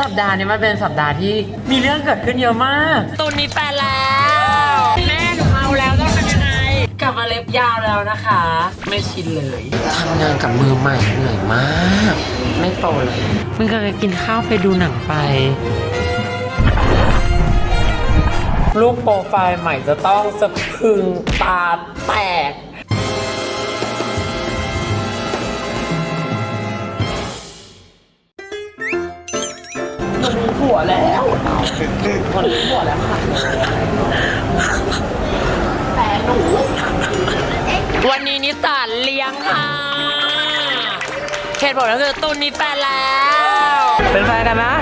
สัปดาห์นี้มันเป็นสัปดาห์ที่มีเรื่องเกิดขึ้นเยอะมาก ตูนมีแฟนแล้วแม่หนูเอาแล้วต้องทำยังไง กลับมาเล็บยาวแล้วนะคะ ไม่ชินเลยทำงานกับมือใหม่เหนื่อยมาก ไม่โตเลย มึงกำลังกินข้าวไปดูหนังไป รูปโปรไฟล์ใหม่จะต้องสะพรึงตาแตก ผัวแล้วมันมีผัวแล้วค่ะแฟนหนูวันนี้นิสสันเลี้ยงค่ะเหตุผลก็คือตุนมีแฟนแล้ว เป็นแฟนกันนะ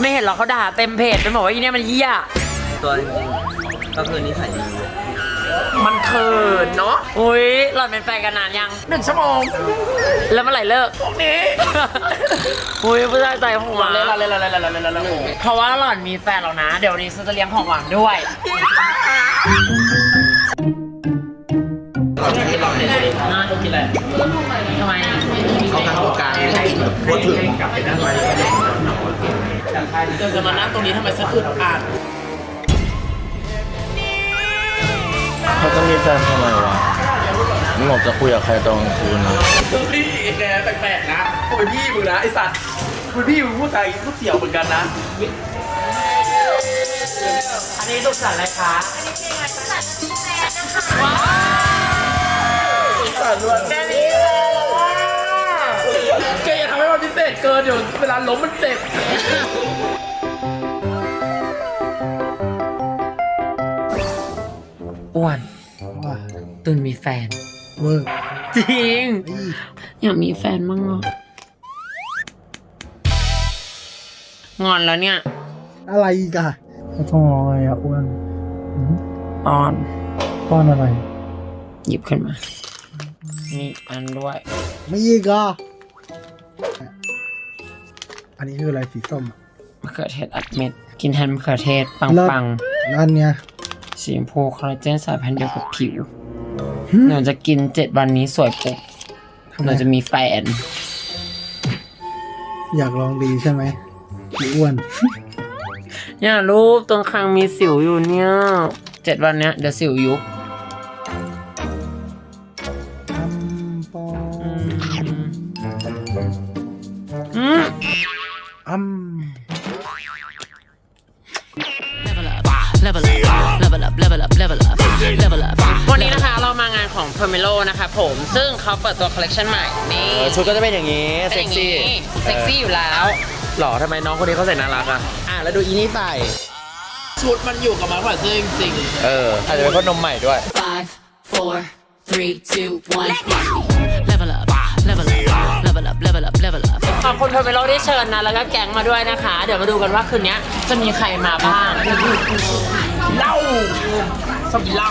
ไม่เห็นหรอกเขาด่าเต็มเพจเป็นบอกว่าอีเนี่ยมันเหี้ยตัวจริงๆก็คือนิสัยดี มันเขินเนาะอุ้ยหล่อนเป็นแฟนกันนานยัง หนึ่งชั่วโมงแล้วเมื่อไหร่เลิก พวกนี้ อุ้ยผู้ชายใจหัวเล่นเล่นเล่นเล่นเล่นเล่นเล่นเพราะว่าหล่อนมีแฟนแล้วนะ เดี๋ยววันนี้ฉันจะเลี้ยงของหวานด้วยน่าจะกินอะไรทำไมเขาทำโครงการพูดถึงเดี๋ยวจะมานั่งตรงนี้ทำไมฉันอึดอัด เขาจะมีแฟนทำไมวะมึงออกจะคุยกับใครตอนกลางคืนนะพี่แกแปลกๆนะกูเป็นพี่มึงนะไอสัตว์กูเป็นพี่มึงพูดอะไรกูเสี่ยวเหมือนกันนะอันนี้ลูกสาวอะไรคะสัตว์ล้วนแม่นี่เลยว่าแกอย่าทำให้มันพิเศษเกินเดี๋ยวเวลาล้มมันเจ็บ อ้วนตุนมีแฟน เวอร์จริงอยากมีแฟนมั่งอะงอนแล้วเนี่ย อะไรอีกอะเขาต้องรออะไรอะอ้วนหืมตอน ป้อนอะไร หยิบขึ้นมา มีอันด้วย ไม่อีกอะอันนี้คืออะไรสีส้มอะมะเขือเทศอัดเม็ด กินแทนมะเขือเทศปังเลิศปังแล้วอันเนี้ยๆ สีชมพูคอลลาเจนสายพันธุ์เดียวกับผิว หนูจะกินเจ็ดวันนี้สวยปุ๊บทำหไมนูจะมีแฟน อยากลองดีใช่ไหมพี่อ้วน เนี่ยรูปตรงคางมีสิวอยู่เนี่ยเจ็ดวันเนี้ยเดี๋ยวสิวยุบ p e r m e l o นะคะผม ซึ่งเขาเปิดตัวคอลเลคชันใหม่ นี่ชุดก็จะเป็นอย่างนี้เป็นเซ็อกย่างซี่นี้เซ็กซี่อยู่แล้ว หล่อทำไมน้องคนนี้เขาใส่น่ารักอะ อะ แล้วดูอีนี่ใส่ ชุดมันอยู่กับมันผ่านเสื้อจริงเออ อาจจะเป็นคนนมใหม่ด้วย Five, four, three, two, one. Level up, level up, level up, level up, level up. ขอบคุณ p e r m e l o ที่เชิญนะ แล้วก็แก๊งมาด้วยนะคะ เดี๋ยวมาดูกันว่าคืนนี้จะมีใครมาบ้างๆเหล้าชอบกินเหล้า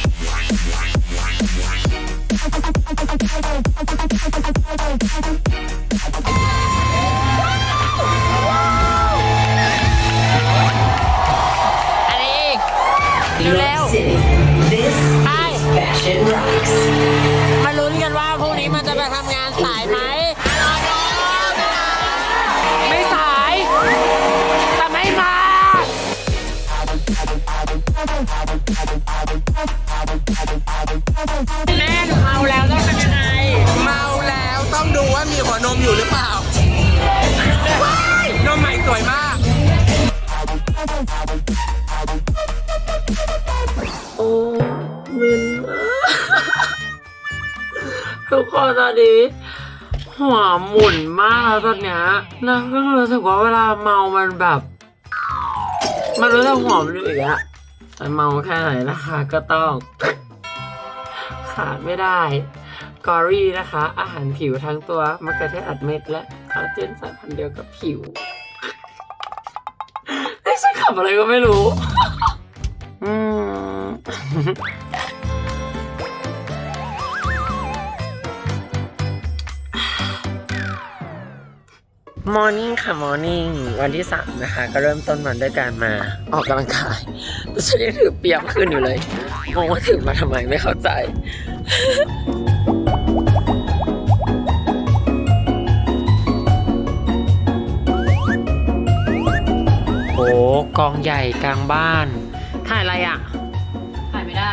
คนตอนนี้หัวหมุนมากแล้วตอนเนี้ยแล้วเพิ่งรู้สึกว่าเวลาเมามันแบบ มันรู้สึกหัวมันอยู่อีกอะแต่เมาแค่ไหนนะคะ ก็ต้อง ขาดไม่ได้กอรี่นะคะ อาหารผิวทั้งตัวมะเขือเทศอัดเม็ดและคอลลาเจนสายพันธุ์เดียวกับผิวไม่ใช่ขับอะไรก็ไม่รู้ อืม มอร์นิ่งค่ะมอร์นิ่งวันที่สามนะคะ ก็เริ่มต้นวันด้วยการมาออกกำลังกายแต่ฉันยังถือเปียกขึ้นอยู่เลยงงว่าถือมาทำไมไม่เข้าใจ โอ้กองใหญ่กลางบ้าน ถ่ายอะไรอะ ถ่ายไม่ได้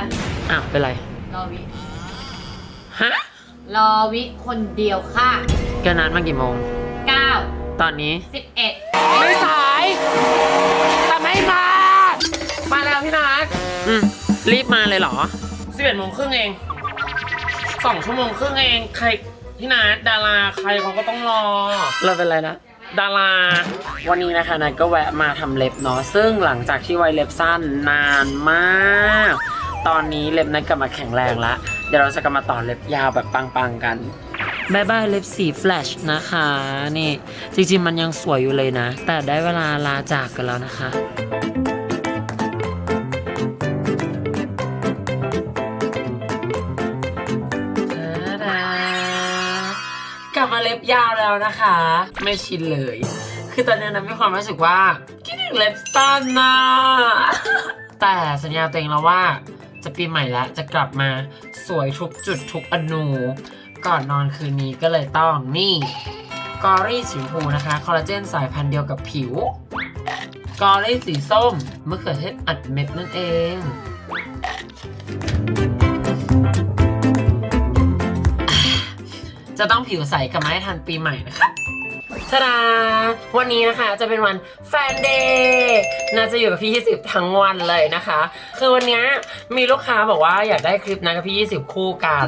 อ้าว เป็นไร รอวิ ฮะ รอวิคนเดียวค่ะ แกนัดมากี่โมง9 ตอนนี้ 11 ไม่สายทำให้มา มาแล้วพี่นัทอืมรีบมาเลยเหรอสิบเอ็ดโมงครึ่งเองสองชั่วโมงครึ่งเองใครพี่นัทดาราใครเขาก็ต้องรอ เราเป็นไรนะ ดารา วันนี้นะคะนัทก็แวะมาทำเล็บเนาะซึ่งหลังจากที่ไว้เล็บสั้นนานมาก ตอนนี้เล็บนัทกลับมาแข็งแรงละเดี๋ยวเราจะกลับมาต่อเล็บยาวแบบปังๆกัน บายบายเล็บสีแฟลชนะคะ นี่จริงๆมันยังสวยอยู่เลยนะ แต่ได้เวลาลาจากกันแล้วนะคะกลับมาเล็บยาวแล้วนะคะ ไม่ชินเลย คือตอนนี้นะมีความรู้สึกว่าคิดถึงเล็บสั้นนะแต่สัญญาตัวเองแล้วว่าจะปีใหม่แล้วจะกลับมาสวยทุกจุดทุกอนู ก่อนนอนคืนนี้ก็เลยต้องนี่กอรี่สีชมพูนะคะ คอลลาเจนสายพันธุ์เดียวกับผิว กอรี่สีส้มมะเขือเทศอัดเม็ดนั่นเองจะต้องผิวใสกลับมาให้ทันปีใหม่นะคะ ทาดาวันนี้นะคะจะเป็นวันแฟนเดย์น่าจะอยู่กับพี่ 20 ทั้งวันเลยนะคะ คือวันนี้มีลูกค้าบอกว่าอยากได้คลิปนะกับพี่ 20 คู่กัน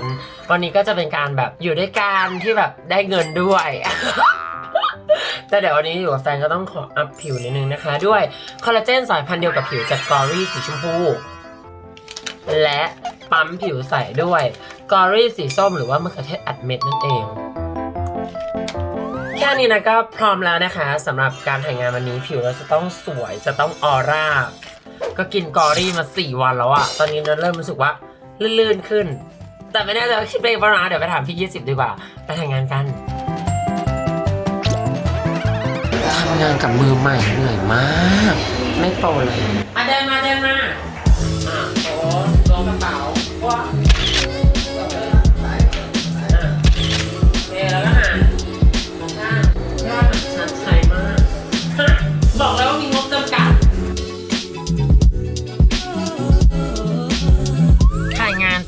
วันนี้ก็จะเป็นการแบบอยู่ด้วยกันที่แบบได้เงินด้วย แต่เดี๋ยววันนี้อยู่กับแฟนก็ต้องขออัพผิวนิดนึงนะคะ ด้วยคอลลาเจนสายพันธุ์เดียวกับผิวจากกอรี่สีชมพู และปั๊มผิวใสด้วยกอรี่สีส้มหรือว่ามะเขือเทศอัดเม็ดนั่นเอง แค่นี้นะก็พร้อมแล้วนะคะสำหรับการถ่ายงานวันนี้ผิวเราจะต้องสวยจะต้องออร่า ก็กินกอรี่มา 4 วันแล้วอะตอนนี้เราเริ่มรู้สึกว่าลื่นๆขึ้น แต่ไม่แน่ใจว่าคิดไปเองเปล่านะเดี๋ยวไปถามพี่ 20 ดีกว่า ไปถ่ายงานกันทำงานกับมือใหม่เหนื่อยมาก ไม่โปรเลยอะเดินมาเดินมาอะโอ้ลงกระเป๋าว้า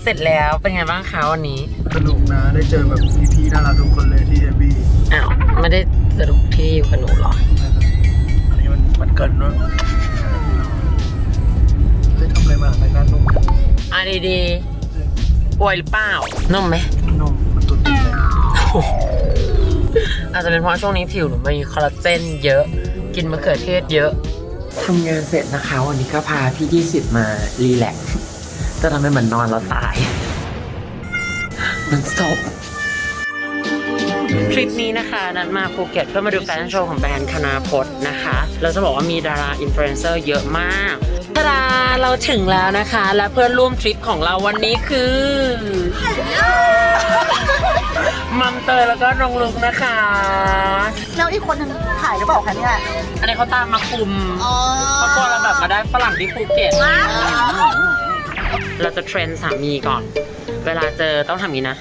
เสร็จแล้วเป็นไงบ้างคะวันนี้สนุกนะได้เจอแบบพี่ๆน่ารักทุกคนเลยที่เอบีอ้าวไม่ได้สรุปที่อยู่กับหนูเหรออันนี้มันมันเกินเนอะได้ทำอะไรมาในหน้านุ่มอะดีๆป่วยหรือเปล่านุ่มไหมนุ่มมันตุ่นติดเลยอาจจะเป็นเพราะช่วงนี้ผิวหนูมีคอลลาเจนเยอะ กินมะเขือเทศเยอะทำงานเสร็จนะคะ วันนี้ก็พาพี่20มารีแลกซ์ จะทำให้เหมือนนอนแล้วตาย มันศพทริปนี้นะคะนัดมาภูเก็ตเพื่อมาดูแฟชั่นโชว์ของแบรนด์คณาพจน์นะคะเราจะบอกว่ามีดาราอินฟลูเอนเซอร์เยอะมากดาราเราถึงแล้วนะคะ และเพื่อนร่วมทริปของเราวันนี้คือมัมเตยแล้วก็น้องลุกนะคะ แล้วอีกคนหนึ่งถ่ายหรือเปล่าคะเนี่ยอันนี้เขาตามมาคุมอ๋อเขากลัวเราแบบมาได้ฝรั่งที่ภูเก็ต เราจะเทรนสามีก่อน เวลาเจอต้องทำอย่างนี้นะ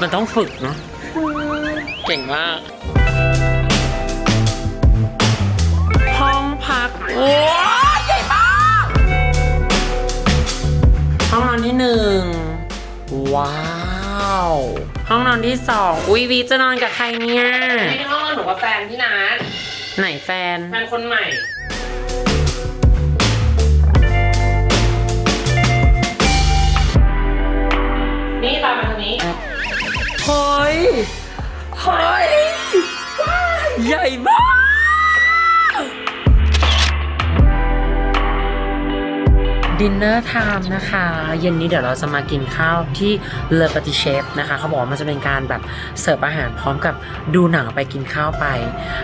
มันต้องฝึกเนาะเก่งมาก ห้องพักโอ้ยใหญ่มากห้องนอนที่หนึ่งว้าว ห้องนอนที่สองอุ้ยวีจะนอนกับใครเนี่ยนี่ห้องหนูกับแฟนพี่นัทไหนแฟน แฟนคนใหม่ นี่ตามมาทางนี้ เฮ้ยเฮ้ยใหญ่มากดินเนอร์ไทม์นะคะ เย็นนี้เดี๋ยวเราจะมากินข้าวที่เลอปติเชฟนะคะ เขาบอกว่ามันจะเป็นการแบบเสิร์ฟอาหารพร้อมกับดูหนังไปกินข้าวไป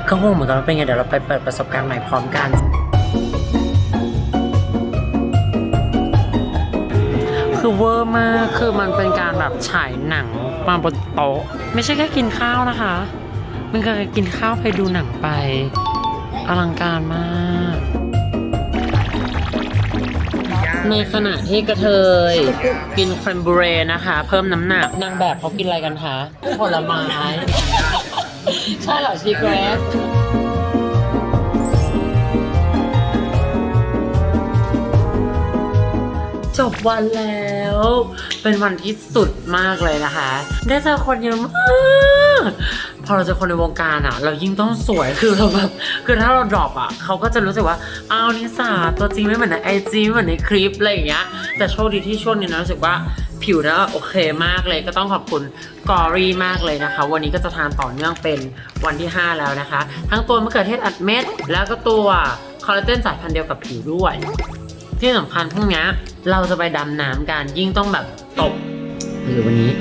ก็งงเหมือนกันว่าเป็นไงเดี๋ยวเราไปเปิดประสบการณ์ใหม่พร้อมกัน คือเวอร์มากคือมันเป็นการแบบฉายหนังมาบนโต๊ะไม่ใช่แค่กินข้าวนะคะ มันคือกินข้าวไปดูหนังไป อลังการมากในขณะที่กระเทยกินแครมบูเรนะคะ เพิ่มน้ำหนักนางแบบเขากินอะไรกันคะผลไม้ ใช่เหรอชีเกรส จบวันแล้ว เป็นวันที่สุดมากเลยนะคะ ได้เจอคนเยอะมากพอเราเจอคนในวงการอะ เรายิ่งต้องสวยคือเราแบบคือถ้าเราดรอปอะเขาก็จะรู้สึกว่าอ้าวนิสาตัวจริงไม่เหมือนในไอจีเหมือนในคลิปอะไรอย่างเงี้ยแต่โชคดีที่ช่วงนี้นะรู้สึกว่าผิวนะโอเคมากเลยก็ต้องขอบคุณกอรี่มากเลยนะคะ วันนี้ก็จะทานต่อเนื่องเป็นวันที่ 5 แล้วนะคะ ทั้งตัวมะเขือเทศอัดเม็ด แล้วก็ตัวคอลลาเจนสายพันธุ์เดียวกับผิวด้วย ที่สำคัญพรุ่งนี้ เราจะไปดำน้ำกันยิ่งต้องแบบตบหรือวันนี้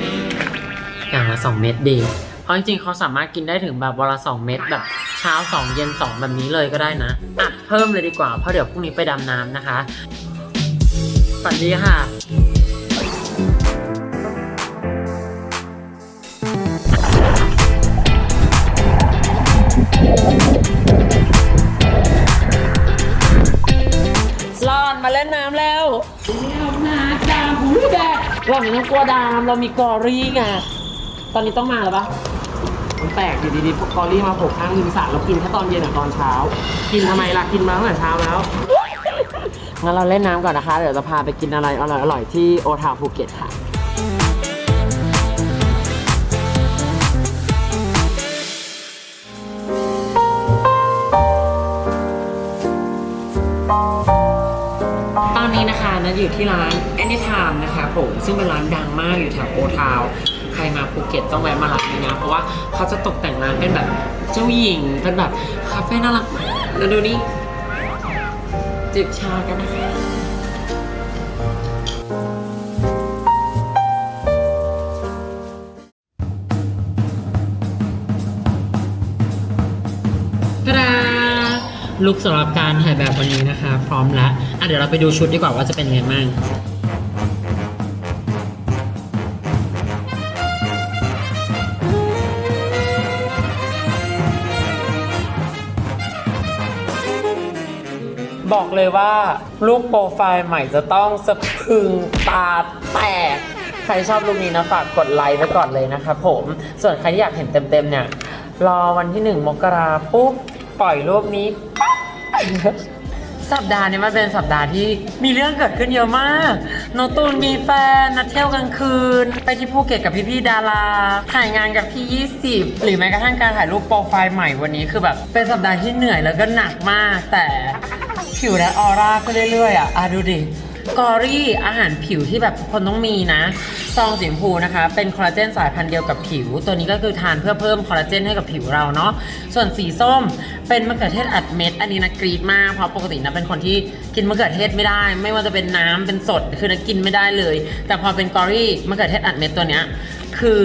อย่างละ2เม็ดดีเพราะจริงๆเขาสามารถกินได้ถึงแบบวันละ2เม็ดแบบเช้า2เย็น2แบบนี้เลยก็ได้นะอัดเพิ่มเลยดีกว่าเพราะเดี๋ยวพรุ่งนี้ไปดำน้ำนะคะฝันดีค่ะรอนมาเล่นน้ำแล้วน้ำดำหูแดด เราไม่ต้องกลัวดำเรามีกอรี่ไง ตอนนี้ต้องมาแล้วปะมันแปลกอยู่ดีๆกอรี่มาโผล่ข้างริมสระเรากินแค่ตอนเย็นกับตอนเช้า กินทำไมล่ะ กินมาตั้งแต่เช้าแล้ว งั้นเราเล่นน้ำก่อนนะคะ เดี๋ยวจะพาไปกินอะไรอร่อยๆที่โอทาวภูเก็ตค่ะ อนนี้นะคะนะอยู่ที่ร้าน Anytime นะคะผมซึ่งเป็นร้านดังมากอยู่แถวโอทาวใครมาภูเก็ตต้องแวะมาร้านนี้นะ เพราะว่าเขาจะตกแต่งร้านเป็นแบบเจ้าหญิงเป็นแบบคาเฟ่น่ารักมากแล้วดูนี่จิบชากันนะคะตาดา ลุกสำหรับการถ่ายแบบวันนี้นะคะ พร้อมแล้วอะเดี๋ยวเราไปดูชุดดีกว่าว่าจะเป็นยังไงบ้างบอกเลยว่ารูปโปรไฟล์ใหม่จะต้องสะพรึงตาแตก ใครชอบรูปนี้นะฝากกดไลค์ไว้ก่อนเลยนะครับผม ส่วนใครที่อยากเห็นเต็มๆเนี่ย รอวันที่ 1 มกราปุ๊บ ปล่อยรูปนี้ปั๊ สัปดาห์นี้มันเป็นสัปดาห์ที่มีเรื่องเกิดขึ้นเยอะมากโนตูนมีแฟนนัดเที่ยวกลางคืน ไปที่ภูเก็ตกับพี่ๆดารา ถ่ายงานกับพี่ 20 หรือแม้กระทั่งการถ่ายรูปโปรไฟล์ใหม่วันนี้คือแบบเป็นสัปดาห์ที่เหนื่อยแล้วก็หนักมาก แต่ผิวและออร่าก็เรื่อยๆอะอะดูดิ กอรี่อาหารผิวที่แบบทุกคนต้องมีนะ ซองสีชมพูนะคะ เป็นคอลลาเจนสายพันธุ์เดียวกับผิว ตัวนี้ก็คือทานเพื่อเพิ่มคอลลาเจนให้กับผิวเราเนาะส่วนสีส้มเป็นมะเขือเทศอัดเม็ด อันนี้นะกรีดมากเพราะปกตินะเป็นคนที่กินมะเขือเทศไม่ได้ ไม่ว่าจะเป็นน้ำเป็นสดคือนะกินไม่ได้เลย แต่พอเป็นกอรี่มะเขือเทศอัดเม็ดตัวเนี้ยคือ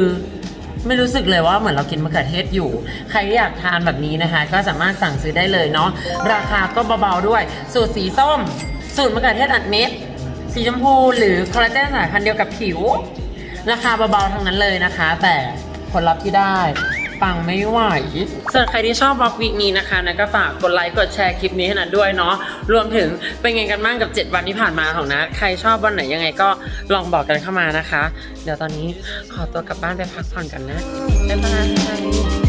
ไม่รู้สึกเลยว่าเหมือนเรากินมะเขือเทศอยู่ ใครอยากทานแบบนี้นะคะ ก็สามารถสั่งซื้อได้เลยเนาะ ราคาก็เบาๆด้วย สูตรสีส้ม สูตรมะเขือเทศอัดเม็ด สีชมพูหรือคอลลาเจนสายพันธุ์เดียวกับผิว ราคาเบาๆทั้งนั้นเลยนะคะ แต่ผลลัพธ์ที่ได้ ปังไม่ไหวส่วนใครที่ชอบบล็อกวีคนี้นะคะนะก็ฝากกดไลค์กดแชร์คลิปนี้ให้นัดด้วยเนาะรวมถึงเป็นไงกันบ้างกับ 7 วันที่ผ่านมาของนัดใครชอบวันไหนยังไงก็ลองบอกกันเข้ามานะคะ เดี๋ยวตอนนี้ขอตัวกลับบ้านไปพักผ่อนกันนะบ๊ายบาย